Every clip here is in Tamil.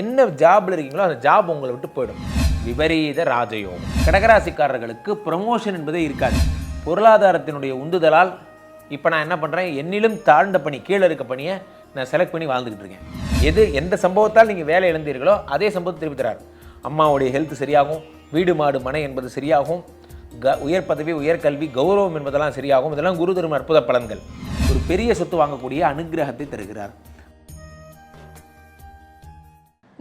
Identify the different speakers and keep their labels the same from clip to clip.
Speaker 1: என்ன ஜாப்ல இருக்கீங்களோ அந்த ஜாப் உங்களை விட்டு போயிடும். விபரீத ராஜயோகம். கடகராசிக்காரர்களுக்கு ப்ரமோஷன் என்பதே இருக்காது. பொருளாதாரத்தினுடைய உந்துதலால் இப்போ நான் என்ன பண்ணுறேன் என்னிலும் தாழ்ந்த பணி கீழே இருக்க பணியை நான் செலக்ட் பண்ணி வாழ்ந்துக்கிட்டு இருக்கேன். எது எந்த சம்பவத்தால் நீங்கள் வேலை இழந்தீர்களோ அதே சம்பவத்தை திருப்பி தரார். அம்மாவுடைய ஹெல்த் சரியாகும். வீடு மாடு மனை என்பது சரியாகும். க உயர் பதவி உயர்கல்வி கௌரவம் என்பதெல்லாம் சரியாகும். இதெல்லாம் குரு தரும் அற்புத பலன்கள். ஒரு பெரிய சொத்து வாங்கக்கூடிய அனுகிரகத்தை தருகிறார்.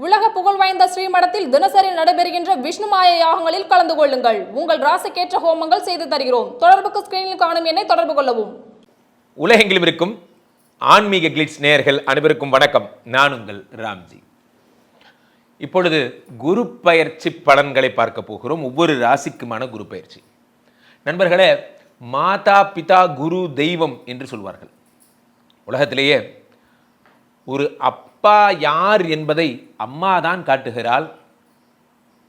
Speaker 2: உலக புகழ் வாய்ந்த ஸ்ரீமடத்தில் தினசரி நடைபெறுகின்ற விஷ்ணுமாய யாகங்களில் கலந்து கொள்ளுங்கள். உங்கள் ராசிக்கேற்ற ஹோமங்கள் செய்து தருகிறோம். தொடர்புக்கு ஸ்கிரீனில் காணும் என்னை தொடர்பு கொள்ளவும்.
Speaker 1: உலகெங்கிலும் இருக்கும் ஆன்மீக கிளிட்ஸ் நேயர்கள் அனைவருக்கும் வணக்கம். நான் உங்கள் ராம்ஜி. இப்பொழுது குரு பயிற்சி பலன்களை பார்க்க போகிறோம். ஒவ்வொரு ராசிக்குமான குரு பயிற்சி. நண்பர்களே மாதா பிதா குரு தெய்வம் என்று சொல்வார்கள். உலகத்திலேயே ஒரு அப் அப்பா யார் என்பதை அம்மா தான் காட்டுகிறாள்.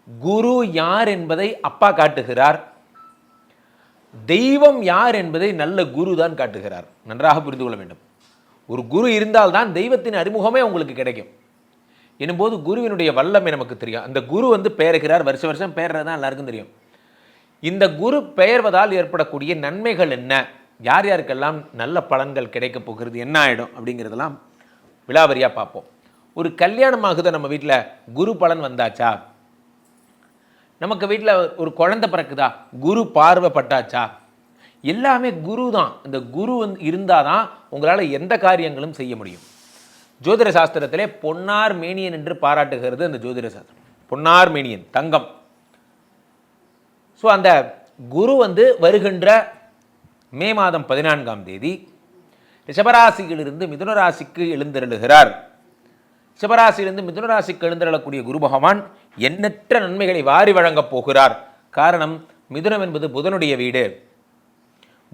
Speaker 1: குரு யார் என்பதை அப்பா காட்டுகிறார். தெய்வம் யார் என்பதை நல்ல குரு தான் காட்டுகிறார். நன்றாக புரிந்து கொள்ள வேண்டும். ஒரு குரு இருந்தால்தான் தெய்வத்தின் அறிமுகமே உங்களுக்கு கிடைக்கும். எனும்போது குருவினுடைய வல்லமை நமக்கு தெரியும். அந்த குரு வந்து பெயர்கிறார். வருஷ வருஷம் பெயர்றது தான் எல்லாருக்கும் தெரியும். இந்த குரு பெயர்வதால் ஏற்படக்கூடிய நன்மைகள் என்ன? யார் யாருக்கெல்லாம் நல்ல பலன்கள் கிடைக்கப் போகிறது? என்ன ஆகிடும் அப்படிங்கிறதெல்லாம் விழாவரியாக பார்ப்போம். ஒரு கல்யாணம் ஆகுதா நம்ம வீட்டில் குரு பலன் வந்தாச்சா? நமக்கு வீட்டில் ஒரு குழந்தை பிறக்குதா? குரு பார்வை பட்டாச்சா எல்லாமே குரு தான் இந்த குரு வந்து இருந்தால் தான் உங்களால் எந்த காரியங்களும் செய்ய முடியும். ஜோதிட சாஸ்திரத்திலே பொன்னார் மேனியன் என்று பாராட்டுகிறது அந்த ஜோதிட சாஸ்திரம். பொன்னார் மேனியன் தங்கம். ஸோ அந்த குரு வந்து வருகின்ற மே மாதம் பதினான்காம் தேதி ரிஷபராசியிலிருந்து மிதுன ராசிக்கு எழுந்தருளுகிறார். ரிஷபராசியிலிருந்து மிதுன ராசிக்கு எழுந்தருளக்கூடிய குரு பகவான் எண்ணற்ற நன்மைகளை வாரி வழங்கப் போகிறார். காரணம் மிதுனம் என்பது புதனுடைய வீடு.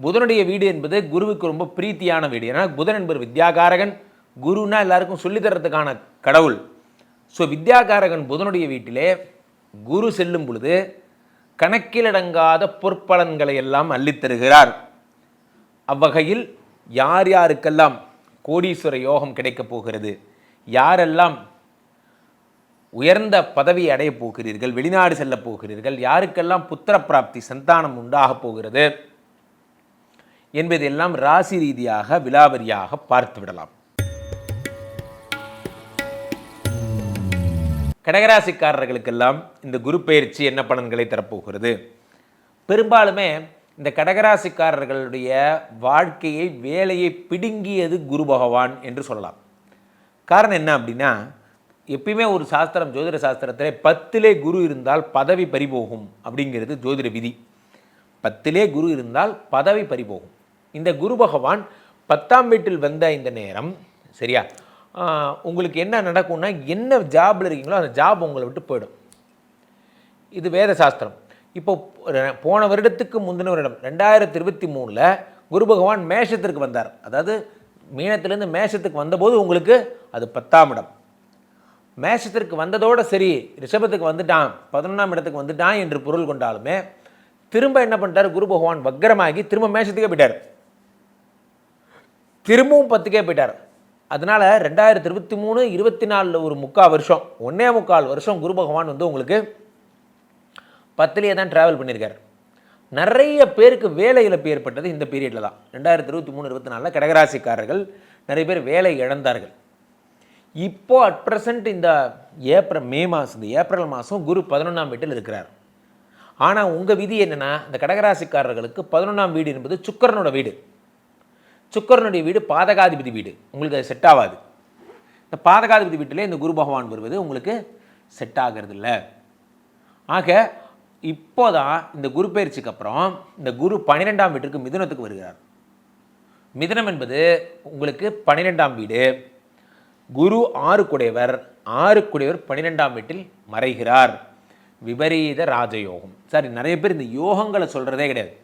Speaker 1: புதனுடைய வீடு என்பது குருவுக்கு ரொம்ப பிரீத்தியான வீடு. ஏன்னா புதன் என்பது வித்யாகாரகன். குருன்னா எல்லாருக்கும் சொல்லித் தர்றதுக்கான கடவுள். ஸோ வித்யாகாரகன் புதனுடைய வீட்டிலே குரு செல்லும் பொழுது கணக்கிலடங்காத பொற்பலன்களை எல்லாம் அள்ளித் தருகிறார். அவ்வகையில் யார் யாருக்கெல்லாம் கோடீஸ்வர யோகம் கிடைக்கப் போகிறது? யாரெல்லாம் உயர்ந்த பதவி அடையப் போகிறீர்கள்? வெளிநாடு செல்லப் போகிறீர்கள்? யாருக்கெல்லாம் புத்திர பிராப்தி சந்தானம் உண்டாகப் போகிறது? என்பதெல்லாம் ராசி ரீதியாக விலாவரியாக பார்த்து விடலாம். கடகராசிக்காரர்களுக்கெல்லாம் இந்த குரு பயிற்சி என்ன பலன்களை தரப்போகிறது? பெரும்பாலுமே இந்த கடகராசிக்காரர்களுடைய வாழ்க்கையை வேலையை பிடுங்கியது குரு பகவான் என்று சொல்லலாம். காரணம் என்ன அப்படின்னா எப்பயுமே ஒரு சாஸ்திரம் ஜோதிட சாஸ்திரத்தில் பத்திலே குரு இருந்தால் பதவி பறிபோகும் அப்படிங்கிறது ஜோதிட விதி. பத்திலே குரு இருந்தால் பதவி பறிபோகும். இந்த குரு பகவான் பத்தாம் வீட்டில் வந்த இந்த நேரம் சரியா? உங்களுக்கு என்ன நடக்கும்னா என்ன ஜாபில் இருக்கீங்களோ அந்த ஜாப் உங்களை விட்டு போயிடும். இது வேத சாஸ்திரம். இப்போ போன வருடத்துக்கு முந்தின வருடம் ரெண்டாயிரத்தி இருபத்தி மூணில் குரு பகவான் மேஷத்திற்கு வந்தார். அதாவது மீனத்திலேருந்து மேஷத்துக்கு வந்தபோது உங்களுக்கு அது பத்தாம் இடம். மேஷத்திற்கு வந்ததோடு சரி ரிஷபத்துக்கு வந்துட்டான் பதினொன்றாம் இடத்துக்கு வந்துட்டான் என்று பொருள் கொண்டாலுமே திரும்ப என்ன பண்ணிட்டார்? குரு பகவான் வக்கரமாகி திரும்ப மேஷத்துக்கே போயிட்டார். திரும்பவும் பத்துக்கே போயிட்டார். அதனால ரெண்டாயிரத்தி இருபத்தி மூணு இருபத்தி நாலில் ஒரு முக்கால் வருஷம் ஒன்னே முக்கால் வருஷம் குரு பகவான் வந்து உங்களுக்கு பத்துலேயே தான் ட்ராவல் பண்ணியிருக்கார். நிறைய பேருக்கு வேலை இழப்பு ஏற்பட்டது இந்த பீரியடில் தான். ரெண்டாயிரத்தி இருபத்தி மூணு இருபத்தி நாலில் கடகராசிக்காரர்கள் நிறைய பேர் வேலை இழந்தார்கள். இப்போது அட் ப்ரெசண்ட் இந்த ஏப்ரல் மே மாதம் இந்த ஏப்ரல் மாதம் குரு பதினொன்றாம் வீட்டில் இருக்கிறார். ஆனால் உங்கள் விதி என்னென்னா இந்த கடகராசிக்காரர்களுக்கு பதினொன்றாம் வீடு என்பது சுக்கரனோட வீடு. சுக்கரனுடைய வீடு பாதகாதிபதி வீடு. உங்களுக்கு அது செட் ஆகாது. இந்த பாதகாதிபதி வீட்டிலே இந்த குரு பகவான் வருவது உங்களுக்கு செட் ஆகிறது இல்லை ஆக இப்போதான் இந்த குரு பயிற்சிக்கு அப்புறம் இந்த குரு பன்னிரெண்டாம் வீட்டுக்கு மிதுனத்துக்கு வருகிறார். மிதுனம் என்பது உங்களுக்கு பன்னிரெண்டாம் வீடு. குரு ஆறு குடையவர் ஆறு குடையவர் பன்னிரெண்டாம் வீட்டில் மறைகிறார். விபரீத ராஜயோகம். சரி நிறைய பேர் இந்த யோகங்களை சொல்கிறதே கிடையாது.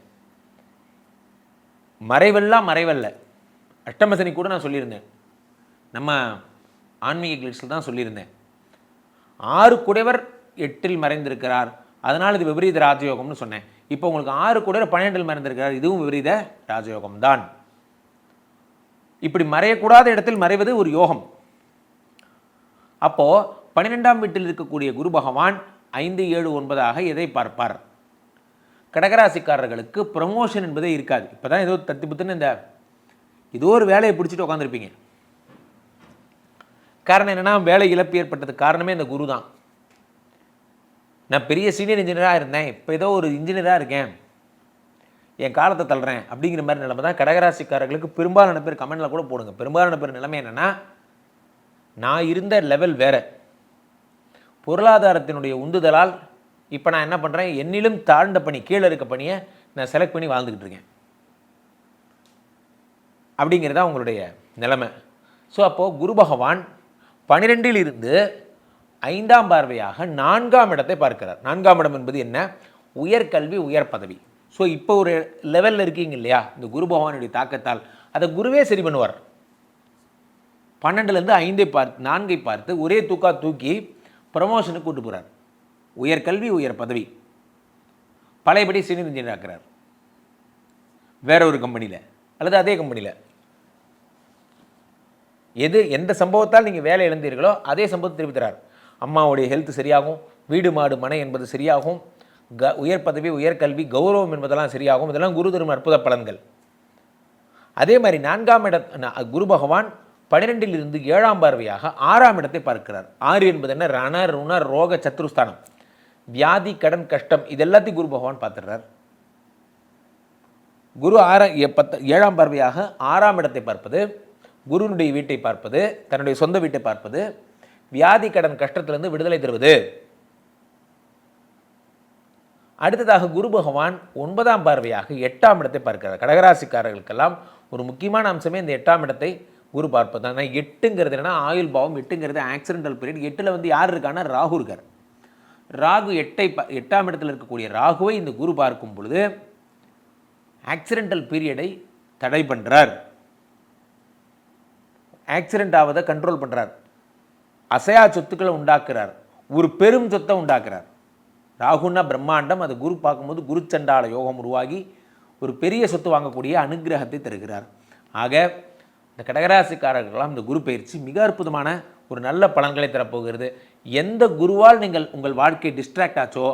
Speaker 1: மறைவெல்லாம் மறைவல்ல. அஷ்டமசனி கூட நான் சொல்லியிருந்தேன். நம்ம ஆன்மீக கிளிட்ஸில் தான் சொல்லியிருந்தேன். ஆறு குடைவர் எட்டில் மறைந்திருக்கிறார். அதனால் இது விபரீத ராஜயோகம்னு சொன்னேன். இப்போ உங்களுக்கு ஆறு கூட பன்னெண்டில் மறைந்திருக்கிறார். இதுவும் விபரீத ராஜயோகம் தான் இப்படி மறையக்கூடாத இடத்தில் மறைவது ஒரு யோகம். அப்போது பன்னிரெண்டாம் வீட்டில் இருக்கக்கூடிய குரு பகவான் ஐந்து ஏழு ஒன்பதாக எதை பார்ப்பார்? கடகராசிக்காரர்களுக்கு ப்ரமோஷன் என்பதே இருக்காது. இப்போ தான் ஏதோ தத்தி புத்துன்னு இந்த ஏதோ ஒரு வேலையை பிடிச்சிட்டு உட்காந்துருப்பீங்க காரணம் என்னென்னா வேலை இழப்பு ஏற்பட்டதுக்கு காரணமே இந்த குரு தான் நான் பெரிய சீனியர் இன்ஜினியராக இருந்தேன். இப்போ ஏதோ ஒரு இன்ஜினியராக இருக்கேன். என் காலத்தை தள்ளுறேன் அப்படிங்கிற மாதிரி நிலைமை தான் கடகராசிக்காரர்களுக்கு பெரும்பாலான பேர் கமெண்டில் கூட போடுங்க. பெரும்பாலான பேர் நிலைமை என்னென்னா நான் இருந்த லெவல் வேறு. பொருளாதாரத்தினுடைய உந்துதலால் இப்போ நான் என்ன பண்ணுறேன் என்னிலும் தாழ்ந்த பணி கீழே இருக்க பணியை நான் செலக்ட் பண்ணி வாழ்ந்துக்கிட்டு இருக்கேன். அப்படிங்கிறது தான் உங்களுடைய நிலைமை. ஸோ அப்போது குரு பகவான் பனிரெண்டில் இருந்து ஐந்தாம் பார்வையாக நான்காம் இடத்தை பார்க்கிறார். நான்காம் இடம் என்பது என்ன? உயர்கல்வி உயர் பதவி. ஸோ இப்போ ஒரு லெவலில் இருக்கீங்க இல்லையா? இந்த குரு பகவானுடைய தாக்கத்தால். அதை குருவே சரி பண்ணுவார். பன்னெண்டுலேருந்து ஐந்தை பார்த்து நான்கை பார்த்து ஒரே தூக்கா தூக்கி ப்ரமோஷனுக்கு கூட்டு போகிறார் உயர்கல்வி உயர் பதவி. பழையபடி சீனியர் இன்ஜினியர் வேற ஒரு கம்பெனியில் அல்லது அதே கம்பெனியில் எது எந்த சம்பவத்தால் நீங்கள் வேலை இழந்தீர்களோ அதே சம்பவத்தை திருப்பி தரார். அம்மாவுடைய ஹெல்த் சரியாகும் வீடு மாடு மனை என்பது சரியாகும். க உயர் பதவி உயர்கல்வி கௌரவம் என்பதெல்லாம் சரியாகும். இதெல்லாம் குரு தரும் அற்புத பலன்கள். அதே மாதிரி நான்காம் இட குரு பகவான் பன்னிரெண்டில் இருந்து ஏழாம் பார்வையாக ஆறாம் இடத்தை பார்க்கிறார். ஆறு என்பது என்ன? ரண ருண ரோக சத்ருஸ்தானம். வியாதி கடன் கஷ்டம் இது எல்லாத்தையும் குரு பகவான் பார்த்துடுறார். குரு ஆற பத்து ஏழாம் பார்வையாக ஆறாம் இடத்தை பார்ப்பது குருனுடைய வீட்டை பார்ப்பது தன்னுடைய சொந்த வீட்டை பார்ப்பது வியாதி கடன் கஷ்டத்திலிருந்து விடுதலை தருவது. அடுத்ததாக குரு பகவான் ஒன்பதாம் பார்வையாக எட்டாம் இடத்தை பார்க்கிறார். கடகராசிக்காரர்களுக்கெல்லாம் ஒரு முக்கியமான அம்சமே இந்த எட்டாம் இடத்தை குரு பார்ப்பது தான் ஆனால் எட்டுங்கிறது என்னென்னா ஆயுள் பாவம் எட்டுங்கிறது ஆக்சிடென்டல் பீரியட் எட்டில் வந்து யார் இருக்கான்னா ராகு இருக்கார். ராகு எட்டை ப- எட்டாம் இடத்தில் இருக்கக்கூடிய ராகுவை இந்த குரு பார்க்கும் பொழுது ஆக்சிடென்டல் பீரியடை தடை பண்ணுறார் ஆக்சிடென்ட் ஆவதை கண்ட்ரோல் பண்ணுறார் அசையா சொத்துக்களை உண்டாக்குறார். ஒரு பெரும் சொத்தை உண்டாக்குறார். ராகுன்னா பிரம்மாண்டம் அது குரு பார்க்கும்போது குருச்சண்டால யோகம் உருவாகி ஒரு பெரிய சொத்து வாங்கக்கூடிய அனுக்கிரகத்தை தருகிறார். ஆக இந்த கடகராசிக்காரர்களெல்லாம் இந்த குரு பயிற்சி மிக அற்புதமான ஒரு நல்ல பலன்களை தரப்போகிறது. எந்த குருவால் நீங்கள் உங்கள் வாழ்க்கை டிஸ்ட்ராக்ட் ஆச்சோ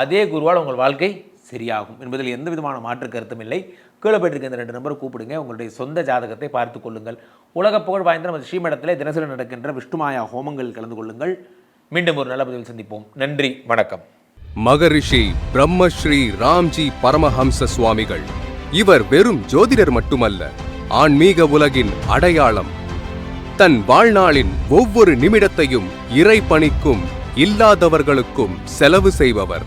Speaker 1: அதே குருவால் உங்கள் வாழ்க்கை சரியாகும் என்பதில் எந்த விதமான மாற்று கருத்தும் இல்லை. கீழே போயிட்டு இந்த ரெண்டு நம்பரை கூப்பிடுங்க. உங்களுடைய சொந்த ஜாதகத்தை பார்த்து கொள்ளுங்கள். உலக புகழ் வாய்ந்த நமது ஸ்ரீமடத்தில் தினசரி நடக்கின்ற விஷ்ணுமாயா ஹோமங்கள் கலந்து கொள்ளுங்கள். மீண்டும் ஒரு நல்ல பதிவில் சந்திப்போம். நன்றி வணக்கம்.
Speaker 3: மகரிஷி பிரம்மஸ்ரீ ராம்ஜி பரமஹம்ச சுவாமிகள். இவர் வெறும் ஜோதிடர் மட்டுமல்ல ஆன்மீக உலகின் அடையாளம். தன் வாழ்நாளின் ஒவ்வொரு நிமிடத்தையும் இறை பணிக்கும் இல்லாதவர்களுக்கும் செலவு செய்பவர்.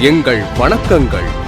Speaker 3: எங்கள் வணக்கங்கள்.